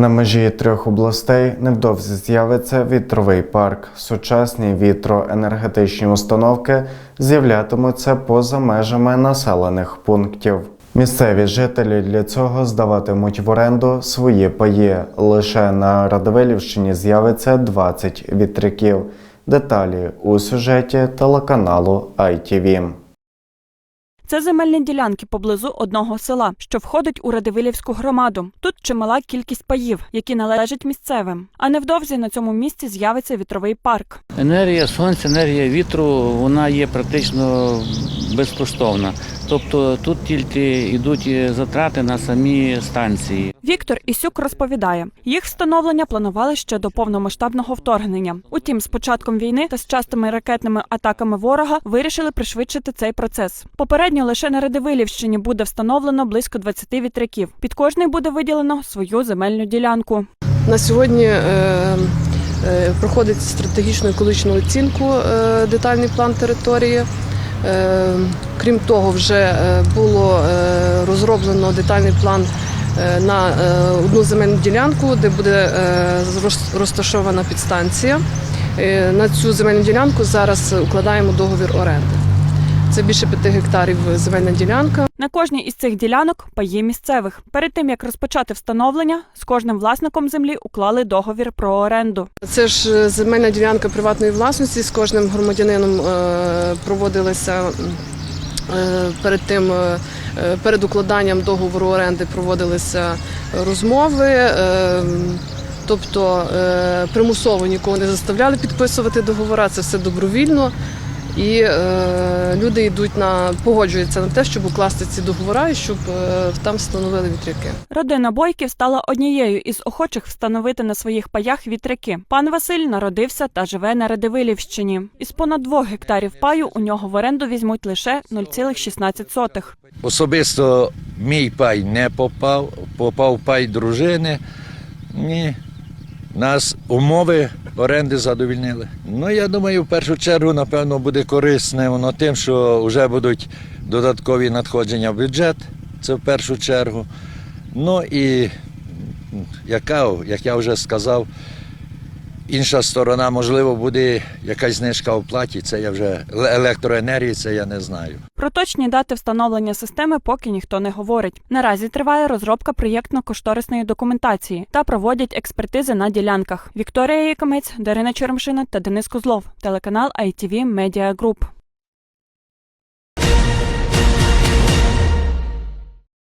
На межі трьох областей невдовзі з'явиться вітровий парк. Сучасні вітроенергетичні установки з'являтимуться поза межами населених пунктів. Місцеві жителі для цього здаватимуть в оренду свої паї. Лише на Радивилівщині з'явиться 20 вітряків. Деталі у сюжеті телеканалу ITV. Це земельні ділянки поблизу одного села, що входить у Радивилівську громаду. Тут чимала кількість паїв, які належать місцевим. А невдовзі на цьому місці з'явиться вітровий парк. Енергія сонця, енергія вітру, вона є практично безкоштовна. Тобто тут тільки йдуть затрати на самі станції. Віктор Ісюк розповідає, їх встановлення планували ще до повномасштабного вторгнення. Утім, з початком війни та з частими ракетними атаками ворога вирішили пришвидшити цей процес. Попередньо лише на Радивилівщині буде встановлено близько 20 вітряків. Під кожний буде виділено свою земельну ділянку. На сьогодні е, е, проходить стратегічну екологічну оцінку, е, детальний план території. Крім того, вже е, було е, розроблено детальний план е, на одну земельну ділянку, де буде розташована підстанція. На цю земельну ділянку зараз укладаємо договір оренди. Це більше 5 гектарів земельна ділянка. На кожній із цих ділянок паї місцевих. Перед тим як розпочати встановлення, з кожним власником землі уклали договір про оренду. Це ж земельна ділянка приватної власності. З кожним громадянином проводилися перед тим, е, е, перед укладанням договору оренди проводилися розмови. е, Тобто е, примусово нікого не заставляли підписувати договора, це все добровільно. І е, люди йдуть на погоджуються на те, щоб укласти ці договори і щоб е, там встановили вітряки. Родина Бойків стала однією із охочих встановити на своїх паях вітряки. Пан Василь народився та живе на Радивилівщині. Із понад двох гектарів паю у нього в оренду візьмуть лише 0,16. Особисто мій пай не попав, попав пай дружини. Ні. Нас умови оренди задовільнили. Ну, я думаю, в першу чергу, напевно, буде корисне воно тим, що вже будуть додаткові надходження в бюджет. Це в першу чергу. Ну і яка, як я вже сказав, інша сторона, можливо, буде якась знижка в платі. Це я вже електроенергії, це я не знаю. Про точні дати встановлення системи поки ніхто не говорить. Наразі триває розробка проєктно-кошторисної документації та проводять експертизи на ділянках. Вікторія Якамець, Дарина Черемшина та Денис Козлов. Телеканал ITV Media Group.